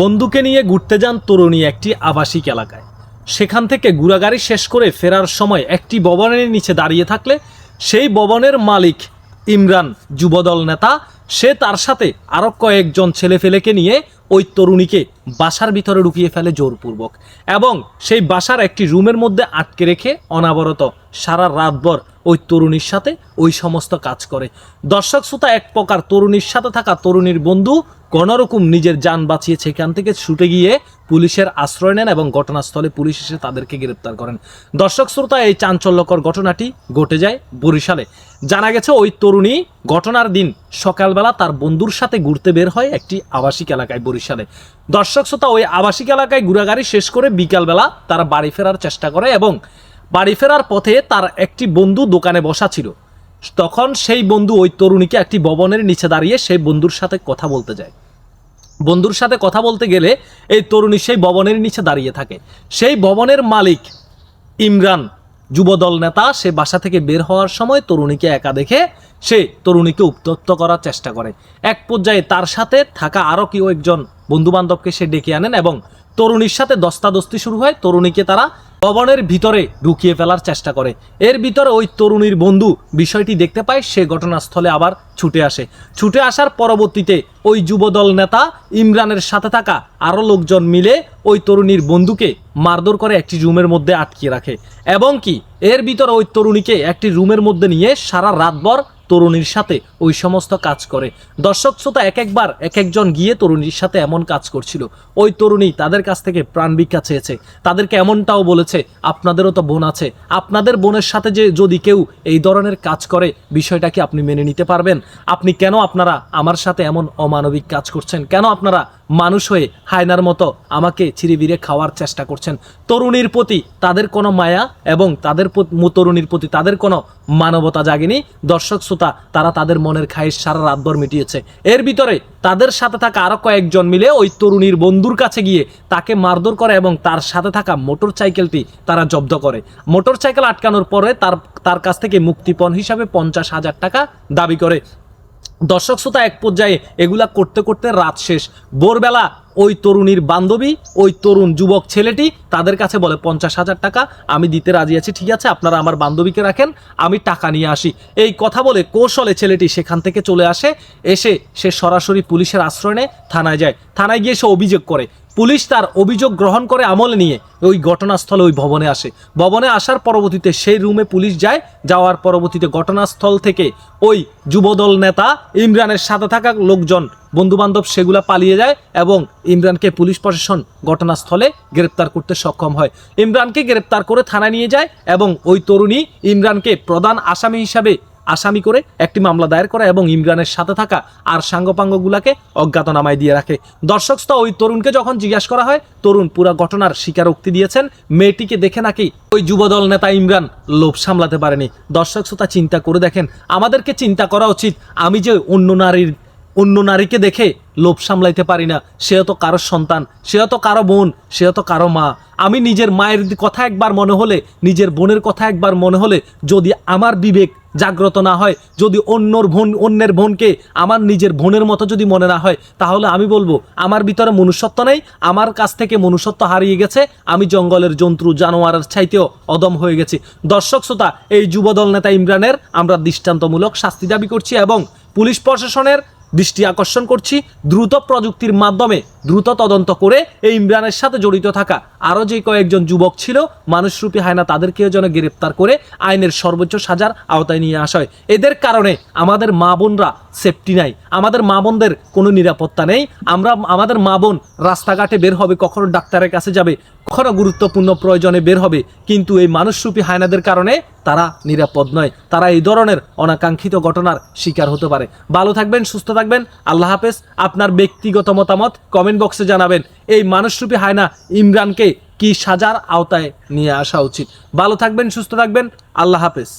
বন্ধুকে নিয়ে ঘুরতে যান তরুণী একটি আবাসিক এলাকায়। সেখান থেকে ঘোরাগাড়ি শেষ করে ফেরার সময় একটি ভবনের নিচে দাঁড়িয়ে থাকলে সেই ভবনের মালিক ইমরান, যুবদল নেতা, সে তার সাথে আরও কয়েকজন ছেলেফেলেকে নিয়ে ওই তরুণীকে বাসার ভিতরে ঢুকিয়ে ফেলে জোরপূর্বক এবং সেই বাসার একটি রুমের মধ্যে আটকে রেখে অনাবরত সারা রাতভর ওই তরুণীর সাথে ওই সমস্ত কাজ করে। দর্শক শ্রোতা, এক প্রকার তরুণীর সাথে থাকা তরুণীর বন্ধু কোনোরকম নিজের যান বাঁচিয়ে সেখান থেকে ছুটে গিয়ে পুলিশের আশ্রয় নেন এবং ঘটনাস্থলে পুলিশ এসে তাদেরকে গ্রেপ্তার করেন। দর্শক শ্রোতা, এই চাঞ্চল্যকর ঘটনাটি ঘটে যায় বরিশালে। জানা গেছে ওই তরুণী ঘটনার দিন সকালবেলা তার বন্ধুর সাথে ঘুরতে বের হয় একটি আবাসিক এলাকায় বরিশালে। দর্শক শ্রোতা, ওই আবাসিক এলাকায় ঘোরাগাড়ি শেষ করে বিকালবেলা তারা বাড়ি ফেরার চেষ্টা করে এবং বাড়ি ফেরার পথে তার একটি বন্ধু দোকানে বসা ছিল। তখন সেই বন্ধু ওই তরুণীকে একটি ভবনের নিচে দাঁড়িয়ে সেই বন্ধুর সাথে কথা বলতে যায়। বন্ধুর সাথে কথা বলতে গেলে এই তরুণী সেই ভবনের নিচে দাঁড়িয়ে থাকে। সেই ভবনের মালিক ইমরান, যুবদল নেতা, সে বাসা থেকে বের হওয়ার সময় তরুণীকে একা দেখে সে তরুণীকে উত্তক্ত করার চেষ্টা করে। এক পর্যায়ে তার সাথে থাকা আরও কেউ একজন বন্ধু বান্ধবকে সে ডেকে আনেন এবং তরুণীর সাথে দস্তাদস্তি শুরু হয়। তরুণীকে তারা ভবনের ভিতরে ঢুকিয়ে ফেলার চেষ্টা করে। এর ভিতরে ওই তরুণীর বন্ধু বিষয়টি দেখতে পায়, সে ঘটনাস্থলে আবার ছুটে আসে। ছুটে আসার পরবর্তীতে ওই যুবদল নেতা ইমরানের সাথে থাকা আরও লোকজন মিলে ওই তরুণীর বন্ধুকে মারধর করে একটি রুমের মধ্যে আটকিয়ে রাখে। এবং কি, এর ভিতরে ওই তরুণীকে একটি রুমের মধ্যে নিয়ে সারা রাতভর তরুণীর সাথে ওই সমস্ত কাজ করে। দর্শক শ্রোতা, এক একবার এক একজন গিয়ে তরুণীর সাথে এমন কাজ করছিল। ওই তরুণী তাদের কাছ থেকে প্রাণ ভিক্ষা চেয়েছে। তাদেরকে এমনটাও বলেছে, আপনাদেরও তো বোন আছে। আপনাদের বোনের সাথে যে যদি কেউ এই ধরনের কাজ করে, বিষয়টা কি আপনি মেনে নিতে পারবেন? আপনি কেন আপনারা আমার সাথে এমন অমানবিক কাজ করছেন? কেন আপনারা মানুষ হয়ে হায়নার মতো আমাকে চিরিবিরে খাওয়ার চেষ্টা করছেন? তরুণীর প্রতি তাদের কোনো মায়া এবং তাদের তরুণীর প্রতি তাদের কোনো মানবতা জাগেনি। দর্শক শ্রোতা তারা তাদের মনের খায়েশ সারা রাতভর মিটিয়েছে। এর ভিতরে তাদের সাথে থাকা আরও কয়েকজন মিলে ওই তরুণীর বন্ধুর কাছে গিয়ে তাকে মারধর করে এবং তার সাথে থাকা মোটর সাইকেলটি তারা জব্দ করে। মোটর সাইকেল আটকানোর পরে তার তার কাছ থেকে মুক্তিপণ হিসাবে পঞ্চাশ হাজার টাকা দাবি করে। দর্শক শ্রোতা, এক পর্যায়ে এগুলা করতে করতে রাত শেষ। ভোরবেলা ওই তরুণীর বান্ধবী, ওই তরুণ যুবক ছেলেটি তাদের কাছে বলে, পঞ্চাশ হাজার টাকা আমি দিতে রাজি আছি, ঠিক আছে, আপনারা আমার বান্ধবীকে রাখেন, আমি টাকা নিয়ে আসি। এই কথা বলে কৌশলে ছেলেটি সেখান থেকে চলে আসে, এসে সে সরাসরি পুলিশের আশ্রয় নেয়, থানায় যায়। থানায় গিয়ে সে অভিযোগ করে। পুলিশ তার অভিযোগ গ্রহণ করে আমল নিয়ে ওই ঘটনাস্থলে ওই ভবনে আসে। ভবনে আসার পরবর্তীতে সেই রুমে পুলিশ যায়, যাওয়ার পরবর্তীতে ঘটনাস্থল থেকে ওই যুবদল নেতা ইমরানের সাথে থাকা লোকজন বন্ধুবান্ধব সেগুলা পালিয়ে যায় এবং ইমরানকে পুলিশ প্রশাসন ঘটনাস্থলে গ্রেপ্তার করতে সক্ষম হয়। ইমরানকে গ্রেপ্তার করে থানায় নিয়ে যায় এবং ওই তরুণী ইমরানকে প্রধান আসামি হিসাবে আসামি করে একটি মামলা দায়ের করে এবং ইমরানের সাথে থাকা আর সাঙ্গপাঙ্গগুলাকে অজ্ঞাতনামায় দিয়ে রাখে। দর্শক স্থ ওই তরুণকে যখন জিজ্ঞাসা করা হয়, তরুণ পুরা ঘটনার স্বীকারোক্তি দিয়েছেন, মেয়েটিকে দেখে নাকি ওই যুবদল নেতা ইমরান লোভ সামলাতে পারেনি। দর্শক চিন্তা করে দেখেন, আমাদেরকে চিন্তা করা উচিত, আমি যে অন্য নারীর অন্য নারীকে দেখে লোভ সামলাইতে পারি না। সে তো কারও সন্তান, সে তো কারও বোন, সে তো কারও মা। আমি নিজের মায়ের কথা একবার মনে হলে, নিজের বোনের কথা একবার মনে হলে, যদি আমার বিবেক জাগ্রত না হয়, যদি অন্যর বোন, অন্যের বোনকে আমার নিজের বোনের মতো যদি মনে না হয়, তাহলে আমি বলব, আমার ভিতরে মনুষ্যত্ব নেই, আমার কাছ থেকে মনুষ্যত্ব হারিয়ে গেছে, আমি জঙ্গলের জন্তু, জানোয়ারের চাইতেও অদম হয়ে গেছি। দর্শক শ্রোতা, এই যুবদল নেতা ইমরানের আমরা দৃষ্টান্তমূলক শাস্তি দাবি করছি এবং পুলিশ প্রশাসনের দৃষ্টি আকর্ষণ করছি দ্রুত প্রযুক্তির মাধ্যমে, দ্রুত তদন্ত করে এই ইমরানের সাথে জড়িত থাকা। আরও যে কয়েকজন যুবক ছিল, মানুষরূপী হায়না তাদেরকেও যেন গ্রেপ্তার করে আইনের সর্বোচ্চ সাজার আওতায় নিয়ে আসা হয় এদের কারণে আমাদের মা বোনরা সেফটি নাই। আমাদের মা বোনদের কোনো নিরাপত্তা নেই। আমরা, আমাদের মা বোন রাস্তাঘাটে বের হবে, কখনো ডাক্তারের কাছে যাবে কখনো গুরুত্বপূর্ণ প্রয়োজনে বের হবে। কিন্তু এই মানুষরূপী হায়নাদের কারণে তারা নিরাপদ নয়। তারা এই ধরনের অনাকাঙ্ক্ষিত ঘটনার শিকার হতে পারে। ভালো থাকবেন, সুস্থ থাকবেন। আল্লাহ হাফেজ। আপনার ব্যক্তিগত মতামত কমেন্ট বক্সে জানাবেন। এই মানুষরূপী হায়না ইমরানকে কি সাজার আওতায় নিয়ে আসা উচিত? ভালো থাকবেন, সুস্থ থাকবেন। আল্লাহ হাফেজ।